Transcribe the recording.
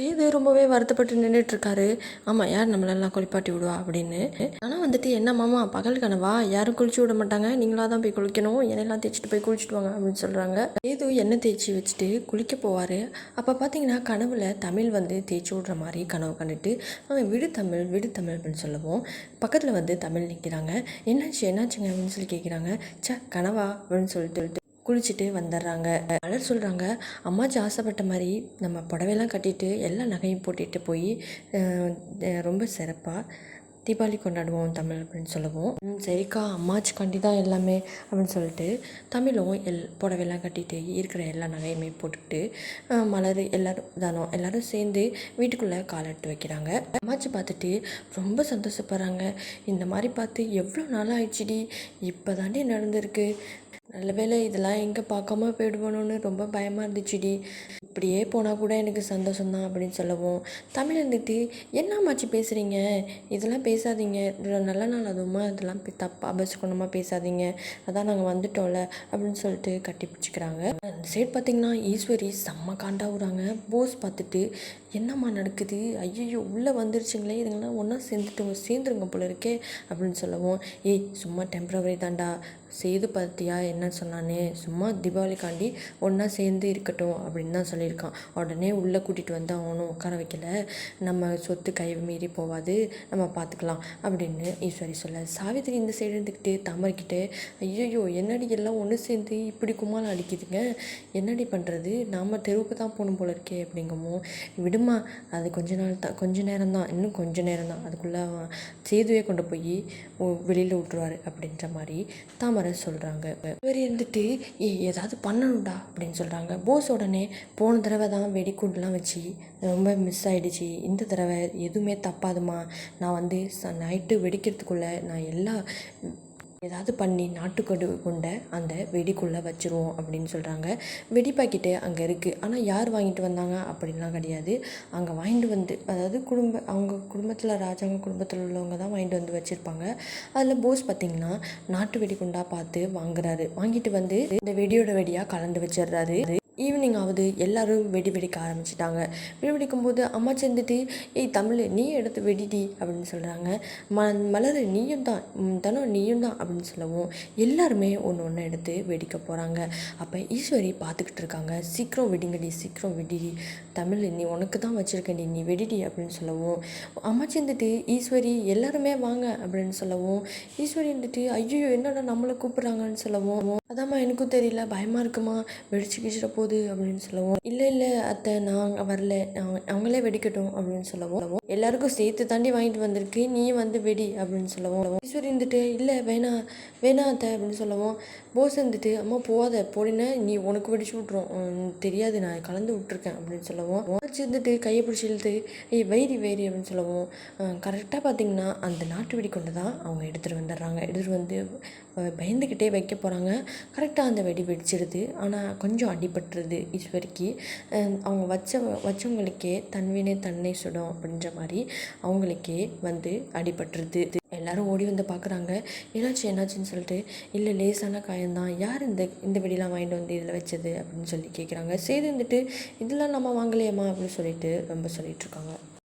சேது ரொம்பவே வருத்தப்பட்டு நின்றுட்டுருக்காரு ஆமாம் யார் நம்மளெல்லாம் குளிப்பாட்டி விடுவா அப்படின்னு. ஆனால் வந்துட்டு என்ன மாமா பகல் கனவா? யாரும் குளிச்சு விட மாட்டாங்க. நீங்களாக தான் போய் குளிக்கணும். என்னெல்லாம் தேய்ச்சிட்டு போய் குளிச்சுட்டு வாங்க அப்படின்னு சொல்கிறாங்க சேது எண்ணெய் தேய்ச்சி வச்சுட்டு குளிக்க போவார். அப்போ பார்த்தீங்கன்னா கனவுல தமிழ் வந்து தேய்ச்சி விட்ற மாதிரி கனவு கண்டுட்டு அவன் விடு தமிழ் விடு தமிழ் அப்படின்னு சொல்லவும் பக்கத்தில் வந்து தமிழ் நிற்கிறாங்க என்னாச்சு? என்னாச்சுங்க? அப்படின்னு சொல்லி கேட்குறாங்க ச்சே கனவா? அப்படின்னு சொல்லிட்டு குளிச்சுட்டு வந்துடுறாங்க மலர் சொல்கிறாங்க அம்மாச்சி ஆசைப்பட்ட மாதிரி நம்ம புடவையெல்லாம் கட்டிட்டு எல்லா நகையும் போட்டுட்டு போய் ரொம்ப சிறப்பாக தீபாவளி கொண்டாடுவோம் தமிழ் அப்படின்னு சொல்லுவோம். "ம், சரிக்கா அம்மாச்சிக்காண்டி தான் எல்லாமே அப்படின்னு சொல்லிட்டு தமிழும் எல் புடவையெல்லாம் கட்டிட்டு இருக்கிற எல்லா நகையுமே போட்டுக்கிட்டு மலர் எல்லோரும் தானம் எல்லோரும் சேர்ந்து வீட்டுக்குள்ளே கால் வைக்கிறாங்க. அம்மாச்சி பார்த்துட்டு ரொம்ப சந்தோஷப்படுறாங்க. இந்த மாதிரி பார்த்து எவ்வளோ நாள் ஆயிடுச்சுடி இப்போ தாண்டி நடந்திருக்கு. நல்ல வேளை இதெல்லாம் எங்கே பார்க்காம போயிடுவோன்னு ரொம்ப பயமாக இருந்துச்சுடி. இப்படியே போனால் கூட எனக்கு சந்தோஷம்தான் அப்படின்னு சொல்லவும். தமிழ் இருந்துட்டு என்னம்மாச்சி பேசுகிறீங்க இதெல்லாம் பேசாதீங்க. நல்ல நாள் அதுவுமா? இதெல்லாம் தப்பாக அபசகுணமாக பேசாதீங்க. அதான் நாங்கள் வந்துட்டோம்ல அப்படின்னு சொல்லிட்டு கட்டி பிடிச்சிக்கிறாங்க. அந்த சைடு பார்த்தீங்கன்னா ஈஸ்வரி செம்ம காண்டாவுறாங்க. போஸ் பார்த்துட்டு என்னம்மா நடக்குது? ஐயோ உள்ளே வந்துருச்சுங்களே. இதுங்களாம் ஒன்றா சேர்ந்துட்டு சேர்ந்துருங்க போல இருக்கே அப்படின்னு சொல்லவும். ஏய் சும்மா டெம்பரவரி தாண்டா செய்து பார்த்தியா? என்ன சொன்னானே. சும்மா தீபாவளிக்காண்டி ஒன்றா சேர்ந்து இருக்கட்டும் அப்படின்னு தான் சொல்லியிருக்கான். உடனே உள்ளே கூட்டிகிட்டு வந்து அவனும் உட்கார வைக்கல. நம்ம சொத்து கை மீறி போவாது. நம்ம பார்த்துக்கலாம் அப்படின்னு ஈஸ்வரி சொல்ல. சாவித்திரி இந்த சைடு இருந்துக்கிட்டு தாமரைக்கிட்டு ஐயோ என்னடி எல்லாம் ஒன்று சேர்ந்து இப்படி கும்மால் அடிக்குதுங்க? என்னடி பண்ணுறது நாம் தெருவுக்கு தான் போகணும் போல இருக்கே அப்படிங்கமோ. விடுமா அது கொஞ்ச நாள் தான் கொஞ்ச நேரம் தான் இன்னும் கொஞ்ச நேரம் தான். அதுக்குள்ளே அவன் சேதுவே கொண்டு போய் வெளியில் விட்டுருவார் அப்படின்ற மாதிரி தாமரை சொல்கிறாங்க இவர் இருந்துட்டு ஏ ஏதாவது பண்ணணும்டா அப்படின்னு சொல்கிறாங்க போஸ் உடனே போன தடவை தான் வெடிகுண்டுலாம் வச்சு ரொம்ப மிஸ் ஆகிடுச்சி இந்த தடவை எதுவுமே தப்பாதுமா. நான் வந்து ச நைட்டு வெடிக்கிறதுக்குள்ளே நான் எல்லா ஏதாவது பண்ணி நாட்டுக்கொடு கொண்ட அந்த வெடிக்குள்ளே வச்சுருவோம் அப்படின்னு சொல்கிறாங்க வெடி பாக்கெட்டு அங்கே இருக்குது ஆனால் யார் வாங்கிட்டு வந்தாங்க? அப்படின்லாம் கிடையாது. அங்கே வாங்கிட்டு வந்து அதாவது குடும்ப அவங்க குடும்பத்தில் ராஜாங்க குடும்பத்தில் உள்ளவங்க தான் வாங்கிட்டு வந்து வச்சுருப்பாங்க. அதில் போஸ் பார்த்திங்கன்னா நாட்டு வெடிகுண்டா பார்த்து வாங்குறாரு. வாங்கிட்டு வந்து இந்த வெடியோட வெடியாக கலந்து வச்சிடுறாரு. ஈவினிங் ஆகுது. எல்லோரும் வெடி வெடிக்க ஆரம்பிச்சிட்டாங்க. வெடி வெடிக்கும் போது அம்மா சேர்ந்துட்டு ஏய் தமிழ் நீ எடுத்து வெடிடி அப்படின்னு சொல்கிறாங்க ம மலர் நீயும் தான் தனம் நீயும் தான் அப்படின்னு சொல்லவும் எல்லாருமே ஒன்று ஒன்று எடுத்து வெடிக்க போகிறாங்க அப்போ ஈஸ்வரி பார்த்துக்கிட்டு இருக்காங்க. சீக்கிரம் வெடிங்கடி சீக்கிரம் வெடிடி. தமிழ் நீ உனக்கு தான் வச்சுருக்கேன்டி நீ வெடிடி அப்படின்னு சொல்லவும் அம்மா சேர்ந்துட்டு ஈஸ்வரி எல்லாருமே வாங்க அப்படின்னு சொல்லவும் ஈஸ்வரி இருந்துட்டு ஐயோ என்னடா நம்மளை கூப்பிட்றாங்கன்னு சொல்லவும். அதாம்மா எனக்கும் தெரியல பயமாக இருக்குமா? வெடிச்சு கிச்சிட போகுது அப்படின்னு சொல்லவும் இல்லை இல்லை அத்தை நாங்கள் வரல. அவங்களே வெடிக்கட்டும் அப்படின்னு சொல்லவும் எல்லாருக்கும் சேர்த்து தாண்டி வாங்கிட்டு வந்திருக்கு. நீ வந்து வெடி அப்படின்னு சொல்லவும் ஈஸ்வரி இருந்துட்டு இல்லை வேணாம் வேணாம் அத்தை அப்படின்னு சொல்லவும் போஸ் இருந்துட்டு அம்மா போகாத. போடினா நீ உனக்கு வெடிச்சு விட்ரும் தெரியாது. நான் கலந்து விட்ருக்கேன் அப்படின்னு சொல்லவும் வச்சு இருந்துட்டு கையை பிடிச்சி இழுத்து ஏய் வைரி வைரி அப்படின்னு சொல்லவும் கரெக்டாக பார்த்தீங்கன்னா அந்த நாட்டு வெடி கொண்டு தான் அவங்க எடுத்துகிட்டு வந்துடுறாங்க. எடுத்துகிட்டு வந்து பயந்துக்கிட்டே வைக்க போகிறாங்க கரெக்டாக அந்த வெடி வெடிச்சிடுது. ஆனால் கொஞ்சம் அடிபட்டுருது ஈஸ்வரிக்கு அவங்க வச்ச வச்சவங்களுக்கே தன்வினை தன்னை சுடும் அப்படின்ற மாதிரி அவங்களுக்கே வந்து அடிபட்டுருது. எல்லாரும் ஓடி வந்து பார்க்குறாங்க என்னாச்சு என்னாச்சுன்னு சொல்லிட்டு இல்லை லேசான காயம்தான். யார் இந்த இந்த வெடிலாம் வாங்கிட்டு வந்து இதில் வச்சது? அப்படின்னு சொல்லி கேட்குறாங்க சரி இதெல்லாம் நம்ம வாங்கலையம்மா? அப்படின்னு சொல்லிட்டு ரொம்ப சொல்லிகிட்ருக்காங்க